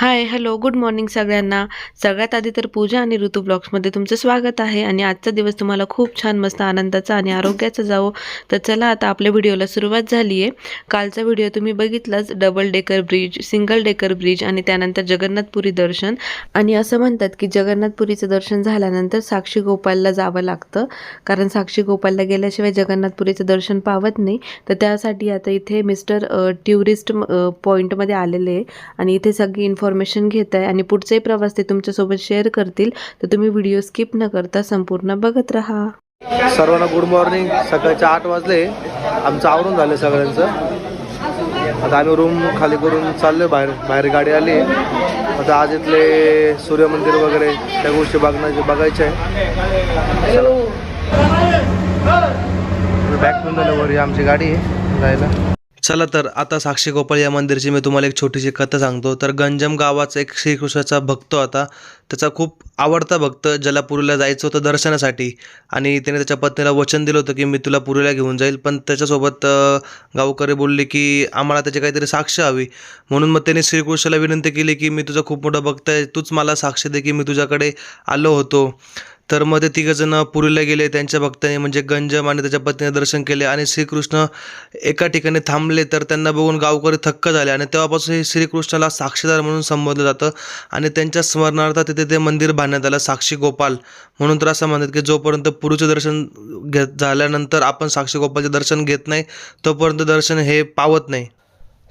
Hi hello good morning सगळ्यांना. सगळ्यात आधी तर पूजा आणि ऋतू ब्लॉग्समध्ये तुमचं स्वागत आहे आणि आजचा दिवस तुम्हाला खूप छान मस्त आनंदाचा आणि आरोग्याचा जावो. तर चला आता आपल्या व्हिडिओला सुरुवात झाली आहे कालचा व्हिडिओ तुम्ही बघितलाच double decker bridge single decker bridge आणि त्यानंतर जगन्नाथपुरी दर्शन. आणि असं म्हणतात की जगन्नाथपुरीचं दर्शन झाल्यानंतर साक्षी गोपालला जावं लागतं. कारण साक्षी गोपालला गेल्याशिवाय जगन्नाथपुरीचं दर्शन पावत नाही. तर त्यासाठी आता इथे मिस्टर ट्युरिस्ट पॉईंटमध्ये आलेले आहे. आणि इथे सगळी इन्फॉर्म इन्फॉर्मेशन घेत आहे आणि पुढचाही प्रवास ते तुमच्यासोबत शेअर करतील तर तुम्ही व्हिडिओ स्किप न करता संपूर्ण बघत राहा. सर्वांना गुड मॉर्निंग सकाळचे आठ वाजले. आमचं आवरून झालं सगळ्यांचं. आता आम्ही रूम खाली करून चाललो बाहेर. बाहेर गाडी आली. आता आज इथले सूर्यमंदिर वगैरे त्या गोष्टी बघण्याचे बघायचे आहे. बॅक झालं वर आमची गाडी आहे जायला. चला तर आता साक्षी गोपाळ या मंदिरची मी तुम्हाला एक छोटीशी कथा सांगतो. तर गंजम गावाचा एक श्रीकृष्णाचा भक्त होता. त्याचा खूप आवडता भक्त ज्याला पुरीला जायचं होतं दर्शनासाठी. आणि त्याने त्याच्या पत्नीला वचन दिलं होतं की मी तुला पुरीला घेऊन जाईल. पण त्याच्यासोबत गावकरी बोलले की आम्हाला त्याची काहीतरी साक्ष हवी. म्हणून मग त्याने श्रीकृष्णाला विनंती केली की मी तुझा खूप मोठा भक्त आहे. तूच मला साक्ष दे की मी तुझ्याकडे आलो होतो. तर मग ते तिघंजणं पुरीला गेले त्यांच्या भक्ताने म्हणजे गंजम आणि त्याच्या पत्नीने दर्शन केले आणि श्रीकृष्ण एका ठिकाणी थांबले तर त्यांना बघून गावकरी थक्क झाले आणि तेव्हापासून हे श्रीकृष्णाला साक्षीदार म्हणून संबोधलं जातं आणि त्यांच्या स्मरणार्थ तिथे ते मंदिर बांधण्यात आलं साक्षी गोपाल. म्हणून तर असं म्हणतात की जोपर्यंत पुरीचं दर्शन घेत झाल्यानंतर आपण साक्षी गोपालचे दर्शन घेत नाही तोपर्यंत दर्शन हे पावत नाही.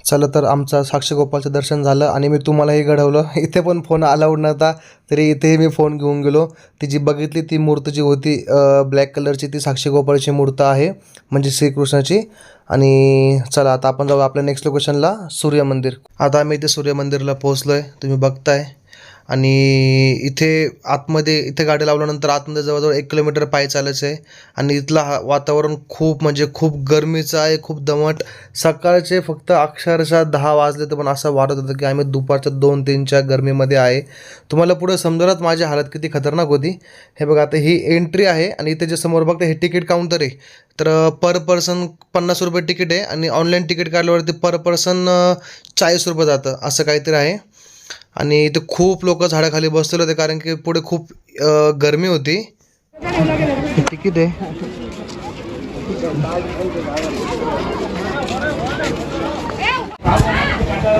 चला तर आमचं साक्षी गोपालचं दर्शन झालं आणि मी तुम्हालाही घडवलं. इथे पण फोन अलाउड नव्हता तरी इथेही मी फोन घेऊन गेलो. ती जी बघितली ती मूर्त जी होती ब्लॅक कलरची ती साक्षी गोपाळची मूर्त आहे म्हणजे श्रीकृष्णाची. आणि चला आता आपण जाऊ आपल्या नेक्स्ट लोकेशनला सूर्य मंदिर. आता आम्ही इथे सूर्य मंदिरला पोहोचलो आहे तुम्ही बघताय. आणि इथे आतमध्ये इथे गाडी लावल्यानंतर आतमध्ये जवळजवळ एक किलोमीटर पाय चालायचं आहे आणि इथलं हा वातावरण खूप म्हणजे खूप गरमीचं आहे खूप दमट. सकाळचे फक्त अक्षरशः दहा वाजले तर पण असं वाटत होतं की आम्ही दुपारच्या दोन तीनच्या गरमीमध्ये आहे. तुम्हाला पुढे समजणारच माझी हालत किती खतरनाक होती. हे बघा आता ही एंट्री आहे आणि इथे जे समोर बघता हे तिकीट काउंटर आहे. तर पर पर्सन पन्नास रुपये तिकीट आहे आणि ऑनलाईन तिकीट काढल्यावरती पर पर्सन चाळीस रुपये जातं असं काहीतरी आहे. आणि इथे खूप लोक झाडाखाली बसलेले होते कारण की पुढे खूप गर्मी गरमी होती. तिकीट आहे.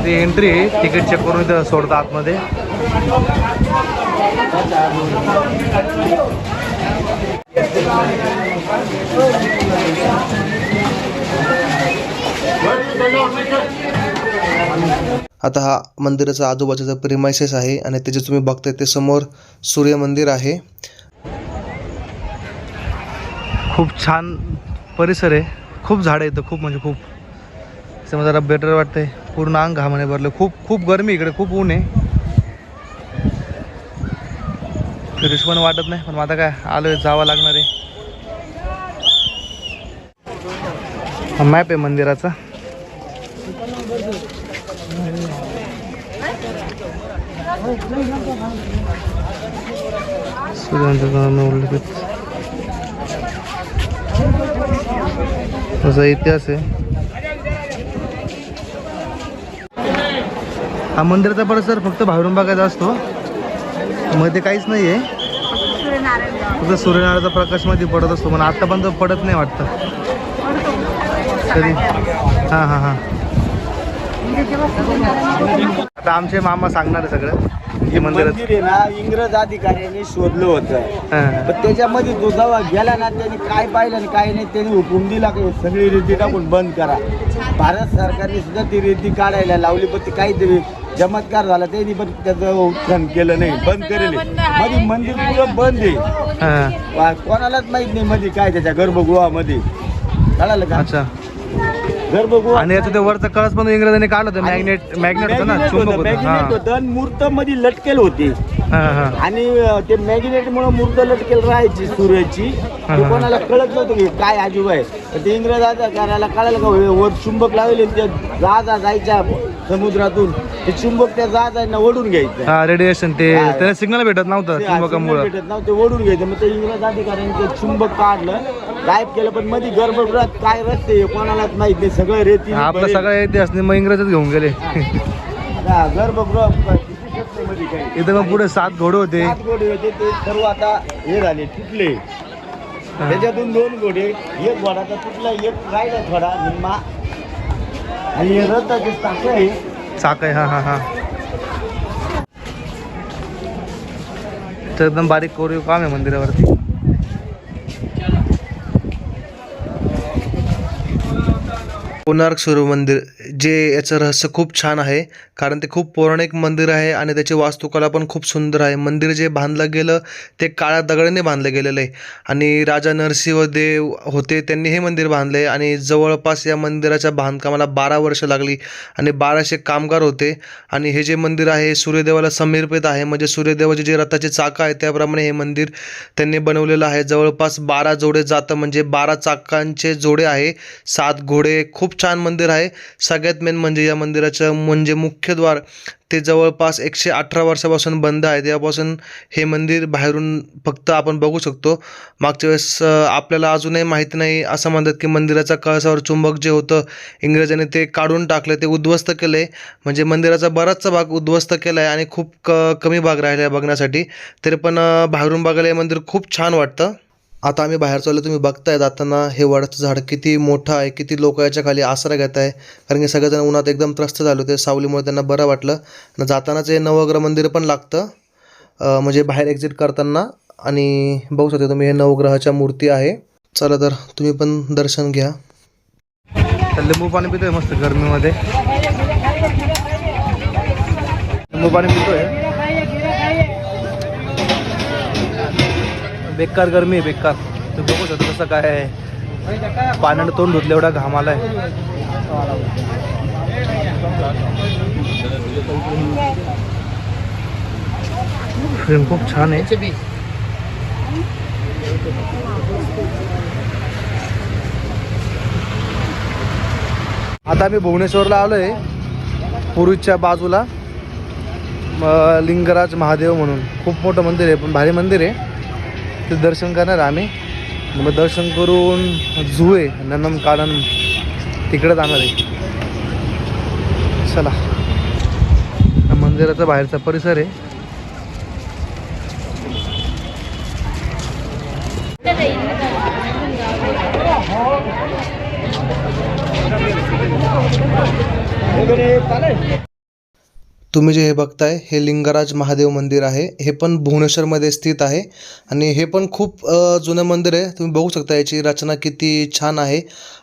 ती एंट्री आहे तिकीट चेक करून इथं सोडतं आतमध्ये. आता हा मंदिराचा आजूबाजूचा प्रिमायसेस आहे आणि त्याचे तुम्ही बघताय ते समोर सूर्य मंदिर आहे. खूप छान परिसर आहे. खूप झाडं येतं खूप म्हणजे खूप. त्यामुळे जरा बेटर वाटतंय. पूर्ण अंग घामाने भरलं. खूप खूप गरमी इकडे. खूप ऊन आहे. फिरीस पण वाटत नाही. पण आता काय? आलोय जावं लागणार आहे. मॅप आहे मंदिराचा. उल्लेखित असा इतिहास आहे हा मंदिराचा परिसर फक्त बाहेरून बघायचा असतो. मध्ये काहीच नाही आहे फक्त सूर्यनारायणचा प्रकाशमध्ये पडत असतो. पण आता पण तो पडत नाही वाटतं. कधी हां हां हां. आता आमचे मामा सांगणार आहे सगळं. मंदिरात मंदिर आहे ना इंग्रज अधिकाऱ्यांनी शोधलं होतं. हां. पण त्याच्यामध्ये जो जेव्हा गेला ना त्यांनी काय पाहिलं आणि काय नाही त्यांनी हुकूम दिला की? सगळी रीती टाकून बंद करा. भारत सरकारने सुद्धा ती रीती काढायला लावली पण ती काहीतरी चमत्कार झाला. त्यांनी पण त्याचं उत्खनन केलं नाही बंद करेल. मध्ये मंदिर पुरं बंद आहे. हां. वा- कोणालाच माहीत नाही मध्ये काय त्याच्या गर्भगृहामध्ये. कळालं का? अच्छा. आणि याचं ते वरचं कळस पण इंग्रजांनी काढलं होतं मॅग्नेट मॅग्नेट होतं ना मॅग्नेट चुंबक होतं. होतं मूर्त मध्ये लटकेल होती. हां हां. आणि ते मॅग्नेट मुळे मूर्त लटकेल राहायची सूर्याची. कोणाला कळत नव्हतं की काय आजूबा आहे. ते इंग्रज अधिकाऱ्याला कळालं का? वर चुंबक लावले आणि ते जहाजा जायच्या समुद्रातून. ते चुंबक त्या जहाजांना ओढून घ्यायचं. हा रेडिएशन ते. त्याला सिग्नल भेटत नव्हतं ते चुंबकामुळं. भेटत नव्हते ओढून घ्यायचं. मग ते इंग्रज अधिकाऱ्यांनी ते चुंबक काढलं गायब केलं पण मध्ये गर्भगृहात काय रस्ते कोणालाच माहीत नाही. सगळं रेती आपला सगळा इतिहास नाही मग इंग्रजच घेऊन गेले. गर्भगृह इथं मग पुढे सात घोडे होते. सात घोडे होते ते सर्व आता हे झाले तुटले. त्याच्यातून दोन घोडे एक घोडाचा तुटला एक राहिला थोडा निम्मा. आणि हे रथाचे चाक आहे. चाक आहे हा हा हा. तर एकदम बारीक कोरीव काम आहे मंदिरावरती. कोणार्क सूर्य मंदिर जे याचं रहस्य खूप छान आहे कारण ते खूप पौराणिक मंदिर आहे आणि त्याची वास्तुकला पण खूप सुंदर आहे. मंदिर जे बांधलं गेलं ते काळ्या दगडाने बांधलं गेलेलं आहे. आणि राजा नरसिंहदेव होते त्यांनी हे मंदिर बांधले आणि जवळपास या मंदिराच्या बांधकामाला बारा वर्ष लागली आणि बाराशे कामगार होते. आणि हे जे मंदिर आहे सूर्यदेवाला समर्पित आहे. म्हणजे सूर्यदेवाचे जे रथाचे चाकं आहे त्याप्रमाणे हे मंदिर त्यांनी बनवलेलं आहे. जवळपास बारा जोडे जातं म्हणजे बारा चाकांचे जोडे आहे. सात घोडे खूप छान मंदिर आहे. सगळ्यात मेन म्हणजे या मंदिराचं म्हणजे मुख्यद्वार ते जवळपास एकशे अठरा वर्षापासून बंद आहे. तेव्हापासून हे मंदिर बाहेरून फक्त आपण बघू शकतो. मागच्या वेळेस आपल्याला अजूनही माहिती नाही असं म्हणतात की मंदिराचा कळसावर चुंबक जे होतं इंग्रजांनी ते काढून टाकलं ते उद्ध्वस्त केलं आहे म्हणजे मंदिराचा बराचसा भाग उद्ध्वस्त केला आहे आणि खूप क कमी भाग राहिला आहे बघण्यासाठी. तरी पण बाहेरून बघायला हे मंदिर खूप छान वाटतं. आता आम्ही बाहेर चाललो तुम्ही बघताय जाताना हे वडाचं झाड किती मोठं आहे किती लोक याच्या खाली आसरा घेत आहे. कारण की सगळेजण उन्हात एकदम त्रस्त झाले होते सावलीमुळे त्यांना बरं वाटलं. आणि जातानाच हे नवग्रह मंदिर पण लागतं. म्हणजे बाहेर एक्झिट करताना. आणि बघू शकता तुम्ही हे नवग्रहाच्या मूर्ती आहे. चला तर तुम्ही पण दर्शन घ्या. लिंबू पाणी पितोय मस्त गरमीमध्ये. लिंबू पाणी पितोय. बेकार गरमी आहे बेकार. तुम्ही बघू शकता कसं काय आहे. पाण्यानं तोंड धुतलं एवढा घाम आला आहे फ्रेम खूप छान आहे. आता आम्ही भुवनेश्वरला आलो आहे पूर्वीच्या बाजूला लिंगराज महादेव म्हणून. खूप मोठं मंदिर आहे पण भारी मंदिर आहे. ते दर्शन करणार आम्ही. मग दर्शन करून जुए ननम कानन तिकडे जाणार आहे चला. मंदिराचा बाहेरचा परिसर आहे. चालेल तुम्ही जे हे बघताय हे लिंगराज महादेव मंदिर आहे. हे पण भुवनेश्वरमध्ये स्थित आहे. आणि हे पण खूप जुनं मंदिर आहे. तुम्ही बघू शकता याची रचना किती छान आहे.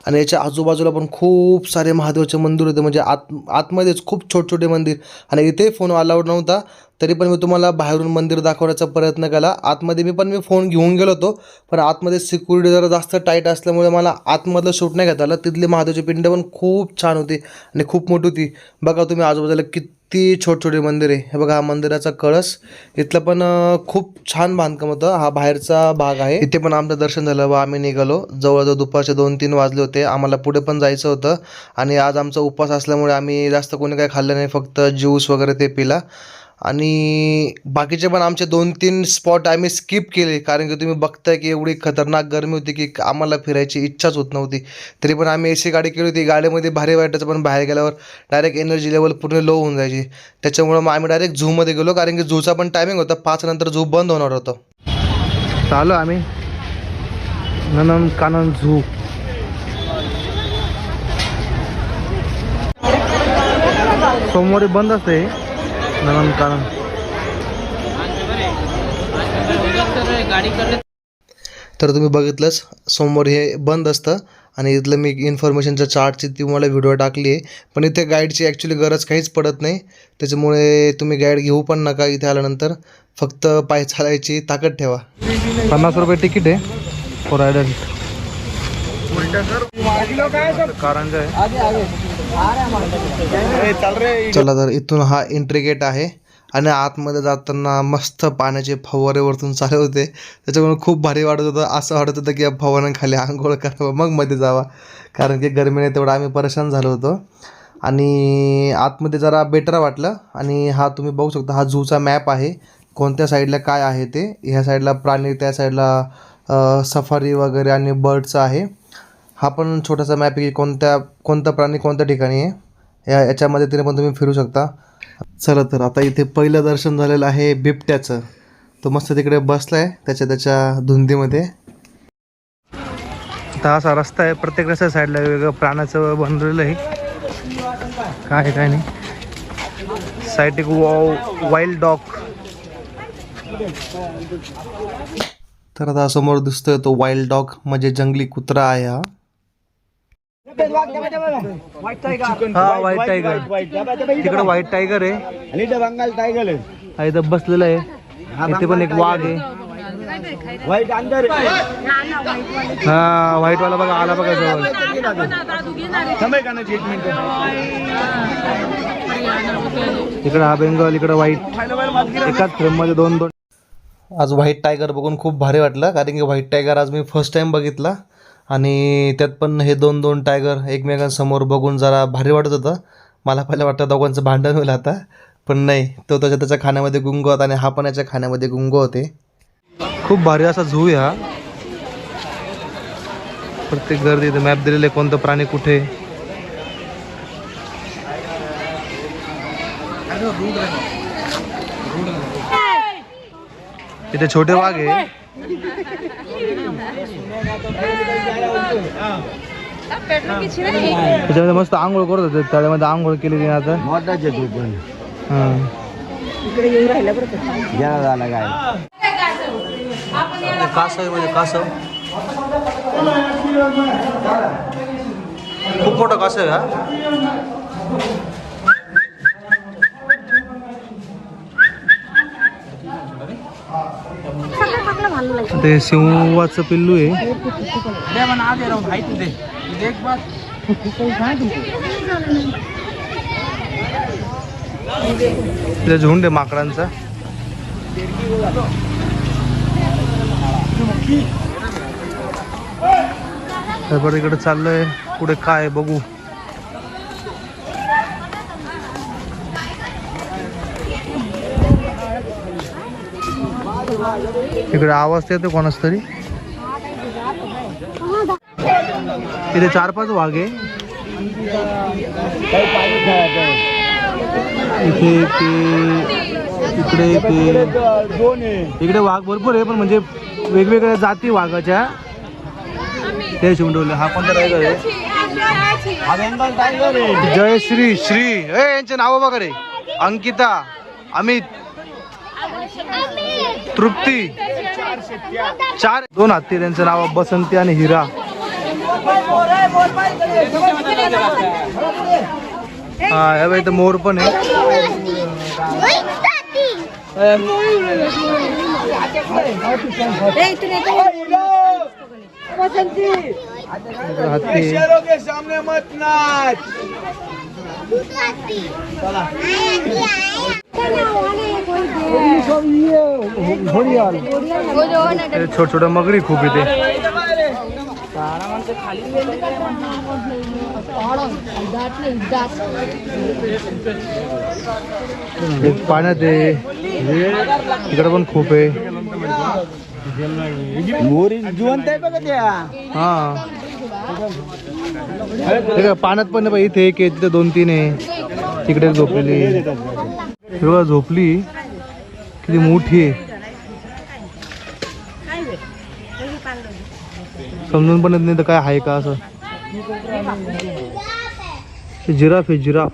आणि याच्या आजूबाजूला पण खूप सारे महादेवाचे मंदिर होते. म्हणजे आत आतमध्येच खूप छोटे छोटे मंदिर. आणि इथे फोन अलाउड नव्हता. तरी पण मी तुम्हाला बाहेरून मंदिर दाखवण्याचा प्रयत्न केला. आतमध्ये मी पण मी फोन घेऊन गेलो होतो पण आतमध्ये सिक्युरिटी जरा जास्त टाईट असल्यामुळे मला आतमधलं शूट नाही घेता आलं. तिथली महादेवची पिंड पण खूप छान होती आणि खूप मोठी होती. बघा तुम्ही आजूबाजूला किती छोटे छोटे मंदिर आहे. हे बघा हा मंदिराचा कळस. इथलं पण खूप छान बांधकाम होतं. हा बाहेरचा भाग आहे. इथे पण आमचं दर्शन झालं व आम्ही निघालो. जवळजवळ दुपारचे दोन तीन वाजले होते. आम्हाला पुढे पण जायचं होतं आणि आज आमचा उपवास असल्यामुळे आम्ही जास्त कोणी काही खाल्लं नाही. फक्त ज्यूस वगैरे ते पिला. आणि बाकीचे पण आमचे दोन तीन स्पॉट आम्ही स्किप केले. कारण की तुम्ही बघताय की एवढी खतरनाक गरमी होती की आम्हाला फिरायची इच्छाच होत नव्हती. तरी पण आम्ही ए सी गाडी केली होती. गाडीमध्ये भारी वाटायचं पण बाहेर गेल्यावर डायरेक्ट एनर्जी लेवल पूर्ण लो होऊन जायची. त्याच्यामुळं मग आम्ही डायरेक्ट झूमध्ये गेलो. कारण की झूचा पण टायमिंग होता. पाच नंतर झू बंद होणार होतं. चालो आम्ही. Nandankanan zoo. सोमवारी बंद असते. कानन तर तुम्ही बघितलंच सोमवार हे बंद असतं आणि इथलं मी इन्फॉर्मेशनच्या चार्टची तुम्हाला व्हिडिओ टाकली आहे. पण इथे गाईडची ॲक्च्युली गरज काहीच पडत नाही. त्याच्यामुळे तुम्ही गाईड घेऊ पण नका इथे आल्यानंतर. फक्त पाय चालायची ताकद ठेवा. पन्नास रुपये तिकीट आहे फॉर ॲडल्ट कारंजा आहे आगे आगे। ए, चल तर इथून हा एंट्री गेट आहे आणि आतमध्ये जाताना मस्त पाण्याचे फवारे वरतून चालू होते. त्याच्यामुळे खूप भारी वाटत होतं. असं वाटत होतं की या फवाऱ्यांखाली आंघोळ करावं मग मध्ये जावा. कारण की गरमीने तेवढं आम्ही परेशान झालो होतो. आणि आतमध्ये जरा बेटर वाटलं. आणि हा तुम्ही बघू शकता हा झूचा मॅप आहे. कोणत्या साईडला काय आहे ते? ह्या साईडला प्राणी त्या साईडला सफारी वगैरे आणि बर्डचं आहे. हा पण छोटासा मॅप आहे की कोणत्या कोणता प्राणी कोणत्या ठिकाणी आहे? या याच्या मदतीने पण तुम्ही फिरू शकता. चला तर आता इथे पहिलं दर्शन झालेलं आहे बिबट्याचं. तो मस्त तिकडे बसला आहे त्याच्या त्याच्या धुंदीमध्ये. आता असा रस्ता आहे प्रत्येक रस्त्या साईडला वेगवेगळं प्राण्याचं बनवलेलं आहे. काय आहे, काय नाही. साईड एक वाईल्ड डॉग तर आता समोर दिसतोय तो वाईल्ड डॉग म्हणजे जंगली कुत्रा आहे हा. हा व्हाईट टायगर तिकडे व्हाईट टायगर आहे. आणि इथं बंगाल टायगर आहे. हा इथं बसलेला आहे. इथे पण एक वाघ आहे. वाईट अंदर हा व्हाईट वाला बघा आला बघा जवळ. समय का नाही एक मिनिट इकडे हा बेंगॉल इकडे व्हाईट एकाच फ्रेममध्ये दोन दोन. आज व्हाईट टायगर बघून खूप भारी वाटलं कारण की व्हाईट टायगर आज मी फर्स्ट टाइम बघितला. आणि त्यात पण हे दोन दोन टायगर एकमेकांसमोर बघून जरा भारी वाटत होतं. मला पहिलं वाटतं दोघांचं भांडण होईल आता पण नाही. तो त्याच्या त्याच्या खाण्यामध्ये गुंग होता आणि हा पण याच्या खाण्यामध्ये गुंग होते. खूप भारी असा झू आहे हा. प्रत्येक गर्दी इथं मॅप दिलेले कोणतं प्राणी कुठे. इथे छोटे वाघ आहे. त्याच्यामध्ये मस्त आंघोळ करत होते. तळ्यामध्ये आंघोळ केली आता. मोठाच तू पण. हा. घ्या झाला काय कासव म्हणजे कासव. खूप मोठा कासव आहे हा. ते सिंहाचं पिल्लू आहे. तिथे झुंड आहे माकडांचा. तर इकडे चाललंय. पुढे काय बघू. इकडे आवाज येतो कोणाच तरी? इथे चार पाच वाघ आहे. इथे ते इकडे ते दोन इकडे वाघ भरपूर आहे पण म्हणजे वेगवेगळ्या जाती वाघाच्या. ते शिवडवले हा कोणता टायगर आहे? हा बेंगाल टायगर आहे जय श्री श्री ए यांचे नाव वगैरे रे. अंकिता अमित. तृप्ती. चार दोन हत्ती त्यांचं नाव बसंती आणि हिरा. हा या इथं मोर पण आहे. हत्ती. शेरों के सामने मत नाच छोट छोट मगरी खूप इथे एक पाण्यात आहे इकडे पण खूप आहे मोरी जिवंत आहे बघा त्या हा हे पाण्यात पण नाही इथे एक आहे तिथे दोन तीन आहे. तिकडे झोपलेली आहे. बघा झोपली. किती मोठी आहे. समजून पण येत नाही तर काय आहे का असं? ते जिराफ आहे जिराफ.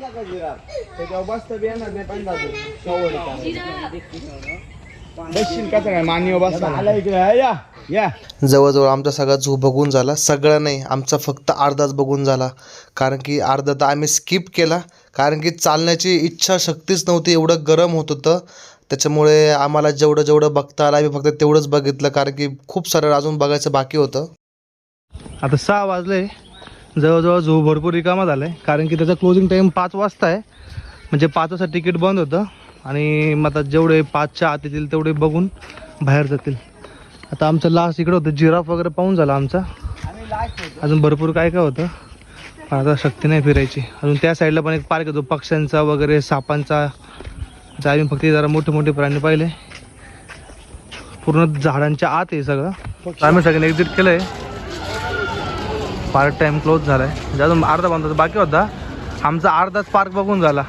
बसशील का काय मान्य बस आला इकडे या. या. जवळजवळ आमचा सगळा झू बघून झाला. सगळा नाही आमचा फक्त अर्धाच बघून झाला. कारण की अर्धा तर आम्ही स्किप केला. कारण की चालण्याची इच्छा शक्तीच नव्हती एवढं गरम होत होतं. त्याच्यामुळे आम्हाला जेवढं जेवढं बघता आलं आम्ही फक्त तेवढंच बघितलं. कारण की खूप सारं अजून बघायचं बाकी होतं. आता सहा वाजले. जवळजवळ झू भरपूर रिकामा झाला आहे कारण की त्याचा क्लोजिंग टाईम पाच वाजता आहे. म्हणजे पाच वाजता तिकीट बंद होतं. आणि मग आता जेवढे पाचच्या आत येतील तेवढे बघून बाहेर जातील. आता आमचं लास्ट इकडं होतं जिराफ वगैरे पाहून झाला आमचा. अजून भरपूर काय काय होतं पण आता शक्ती नाही फिरायची. अजून त्या साईडला पण एक पार्क येतो पक्ष्यांचा वगैरे सापांचा. आता आम्ही फक्त जरा मोठे मोठे प्राणी पाहिले. पूर्ण झाडांच्या आत आहे सगळं. आम्ही सगळ्यांनी एक्झिट केलं आहे पार्ट टाइम क्लोज झाला आहे अजून अर्धा बांधता बाकी होता. आमचा अर्धाच पार्क बघून झाला.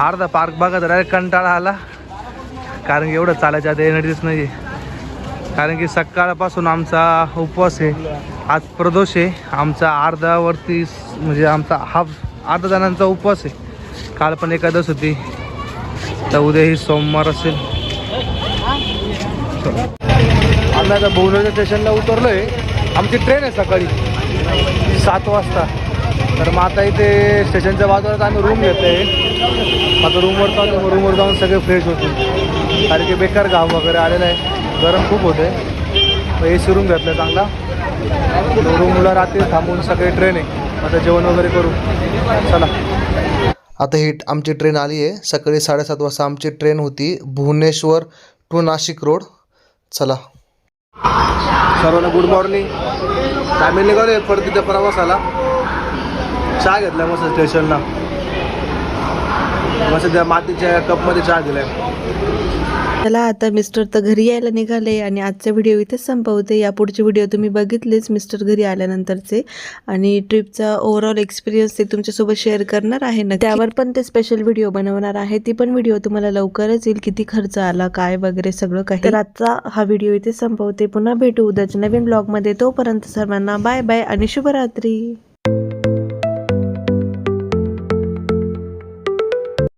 अर्धा पार्क बघा तर कंटाळा आला. कारण की एवढं चालायच्या आता एनर्जीच नाही कारण की सकाळपासून आमचा उपवास आहे. आज प्रदोष आहे. आमचा अर्धावरती म्हणजे आमचा हाफ अर्धा जणांचा उपवास आहे. काल पण एकादश होती. तर उद्याही सोमवार असेल. आम्ही आता भुवनेश्वर स्टेशनला उतरलो आहे आमची ट्रेन आहे सकाळी सात वाजता. तर मग आता इथे स्टेशनच्या बाजूलाच आम्ही रूम घेतो आहे आता रूमवर मग रूमवर जाऊन सगळे फ्रेश होतील कारण की बेकार घाम वगैरे आलेला आहे. गरम खूप होते ए सी रूम घेतला चांगला. रूमला रात्री थांबून सगळे ट्रेन आहे. आता जेवण वगैरे करू. चला. आता ही आमची ट्रेन आली आहे. सकाळी साडेसात वाजता आमची ट्रेन होती भुवनेश्वर टू नाशिक रोड चला. सर्वांना गुड मॉर्निंग आम्ही निघालो परतीच्या प्रवासाला. चहा घेतला मस्त स्टेशनला मस्त त्या मातीच्या कपमध्ये चहा दिलाय. चला आता मिस्टर तर घरी यायला निघाले आणि आजचा व्हिडिओ इथेच संपवते. या पुढचे व्हिडिओ तुम्ही बघितलेच मिस्टर घरी आल्यानंतरचे. आणि ट्रिपचा ओव्हरऑल एक्सपिरियन्स ते तुमच्यासोबत शेअर करणार आहे ना त्यावर पण ते स्पेशल व्हिडिओ बनवणार आहे. ती पण व्हिडिओ तुम्हाला लवकरच येईल. किती खर्च आला काय वगैरे सगळं काही. तर आजचा हा व्हिडिओ इथे संपवते. पुन्हा भेटू उद्याच्या नवीन ब्लॉगमध्ये तोपर्यंत सर्वांना बाय बाय आणि शुभरात्री.